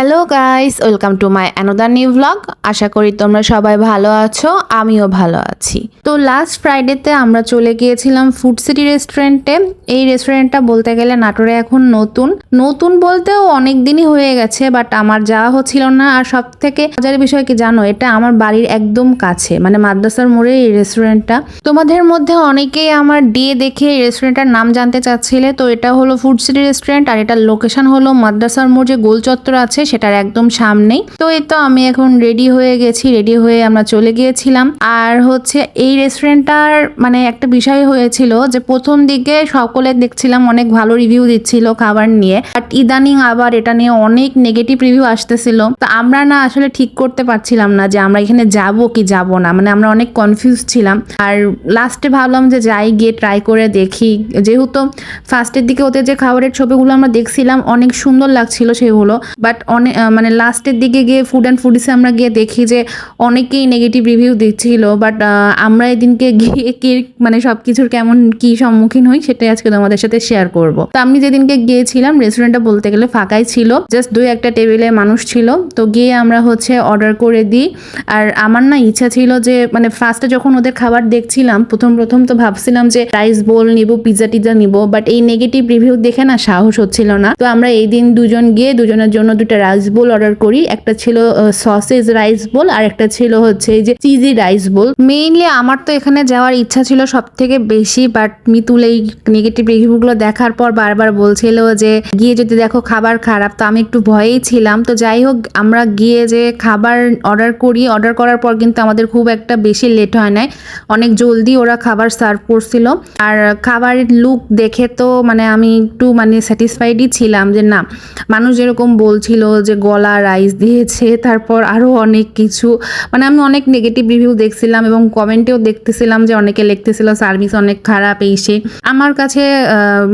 Hello guys welcome to my another new vlog আশা করি তোমরা সবাই ভালো আছো, আমিও ভালো আছি। তো লাস্ট ফ্রাইডেতে আমরা চলে গিয়েছিলাম ফুড সিটি রেস্টুরেন্টে এই রেস্টুরেন্টটা বলতে গেলে নাটোরে এখন নতুন। নতুন বলতেও অনেক দিনই হয়ে গেছে বাট আমার যাওয়া হচ্ছিল না। আর সব থেকে মজার বিষয় কি জানো, এটা আমার বাড়ির একদম কাছে মানে মাদ্রাসার মোড়ে এই রেস্টুরেন্টটা তোমাদের মধ্যে অনেকেই আমার দিয়ে দেখে এই রেস্টুরেন্টটার নাম জানতে চাচ্ছিলে, তো এটা হলো ফুড সিটি রেস্টুরেন্ট আর এটার লোকেশন হলো মাদ্রাসার মোড় যে গোল চত্বর আছে সেটার একদম সামনেই। তো এই তো আমি এখন রেডি হয়ে গেছি রেডি হয়ে আমরা চলে গিয়েছিলাম। আর হচ্ছে এই রেস্টুরেন্টটার মানে একটা বিষয় হয়েছিল যে প্রথম দিকে সকলে দেখছিলাম অনেক ভালো রিভিউ দিচ্ছিল খাবার নিয়ে। বাট ইদানিং আবার এটা নিয়ে অনেক নেগেটিভ রিভিউ আসতেছিল। তো আমরা না আসলে ঠিক করতে পারছিলাম না যে আমরা এখানে যাব কি যাব না। মানে আমরা অনেক কনফিউজ ছিলাম। আর লাস্টে ভাবলাম যে যাই গিয়ে ট্রাই করে দেখি। যেহেতু ফার্স্টের দিকে ওদের যে খাবারের ছবিগুলো আমরা দেখছিলাম, অনেক সুন্দর লাগছিল সেগুলো। বাট অনেক মানে লাস্টের দিকে গিয়ে ফুড অ্যান্ড ফুডিসে আমরা গিয়ে দেখি যে অনেকেই নেগেটিভ রিভিউ দিচ্ছিল বাট আমরা এদিনকে গিয়ে কি মানে সব কিছুর কেমন কি সম্মুখীন হই সেটাই আজকে তোমাদের সাথে শেয়ার করব। তো আমি যেদিনকে গিয়েছিলাম রেস্টুরেন্টটা বলতে গেলে ফাঁকাই ছিল জাস্ট দুই একটা টেবিলে মানুষ ছিল। তো গিয়ে আমরা হচ্ছে অর্ডার করে দিই। আর আমার না ইচ্ছা ছিল যে মানে ফার্স্টে যখন ওদের খাবার দেখছিলাম, প্রথম প্রথম তো ভাবছিলাম যে রাইস বোল নিব পিৎজা টিজা নিব বাট এই নেগেটিভ রিভিউ দেখে না সাহস হচ্ছিল না। তো আমরা এই দিন দুজন গিয়ে দুজনের জন্য দুটো রাইস বোল অর্ডার করি। একটা ছিল সসেজ রাইস বোল আর একটা ছিল হচ্ছে এই যে চিজি রাইস বোল মেইনলি আমার তো এখানে যাওয়ার ইচ্ছা ছিল সব থেকে বেশি বাট মিতুল এই নেগেটিভ রিভিউগুলো দেখার পর বারবার বলছিল যে, গিয়ে যদি দেখো খাবার খারাপ, তো আমি একটু ভয়েই ছিলাম। তো যাই হোক, আমরা গিয়ে যে খাবার অর্ডার করি অর্ডার করার পর কিন্তু আমাদের খুব একটা বেশি লেট হয় নাই। অনেক জলদি ওরা খাবার সার্ভ করছিল। আর খাবারের লুক দেখে তো মানে আমি একটু মানে স্যাটিসফাইডই ছিলাম যে না, মানুষ যেরকম বলছিল যে গলা রাইস দিয়েছে, তারপর আরও অনেক কিছু। মানে আমি অনেক নেগেটিভ রিভিউ দেখছিলাম এবং কমেন্টেও দেখতেছিলাম যে অনেকে লিখতেছিল সার্ভিস অনেক খারাপ এই সে। আমার কাছে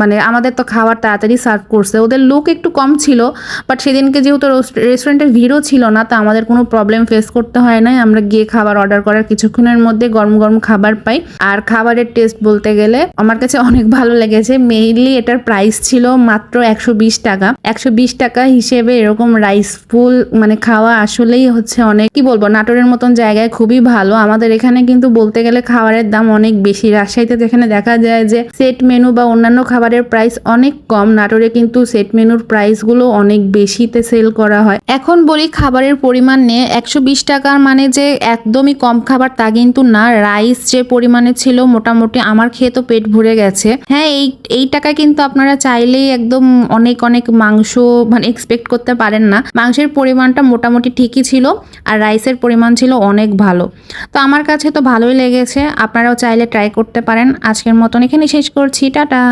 মানে আমাদের তো খাবার তাড়াতাড়ি সার্ভ করছে। ওদের লোক একটু কম ছিল বাট সেদিনকে যেহেতু রেস্টুরেন্টের ভিড়ও ছিল না, তো আমাদের কোনো প্রবলেম ফেস করতে হয় নাই। আমরা গিয়ে খাবার অর্ডার করার কিছুক্ষণের মধ্যে গরম গরম খাবার পাই। আর খাবারের টেস্ট বলতে গেলে আমার কাছে অনেক ভালো লেগেছে। মেইনলি এটার প্রাইস ছিল মাত্র একশো বিশ টাকা। একশো বিশ টাকা হিসেবে এরকম রাইস ফুল মানে খাওয়া আসলেই হচ্ছে অনেক, কি বলব, নাটোরের মতন জায়গায় খুবই ভালো। আমাদের এখানে কিন্তু বলতে গেলে খাবারের দাম অনেক বেশি। রাজশাহীতে যেখানে দেখা যায় যে সেট মেনু বা অন্যান্য খাবারের প্রাইস অনেক কম। নাটোরে কিন্তু সেট মেনুর প্রাইসগুলো অনেক বেশিতে সেল করা হয়। এখন বলি খাবারের পরিমাণ নিয়ে, একশো বিশ টাকার মানে যে একদমই কম খাবার তা কিন্তু না। রাইস যে পরিমাণে ছিল মোটামুটি আমার খেয়ে তো পেট ভরে গেছে। হ্যাঁ এই এই টাকায় কিন্তু আপনারা চাইলেই একদম অনেক অনেক মাংস মানে এক্সপেক্ট করতে পারেন না। মাংসের পরিমাণটা মোটামুটি ঠিকই ছিল আর রাইসের পরিমাণ ছিল অনেক ভালো। তো আমার কাছে তো ভালোই লেগেছে, আপনারাও চাইলে ট্রাই করতে পারেন। আজকের মতন এখানে শেষ করছি, টাটা।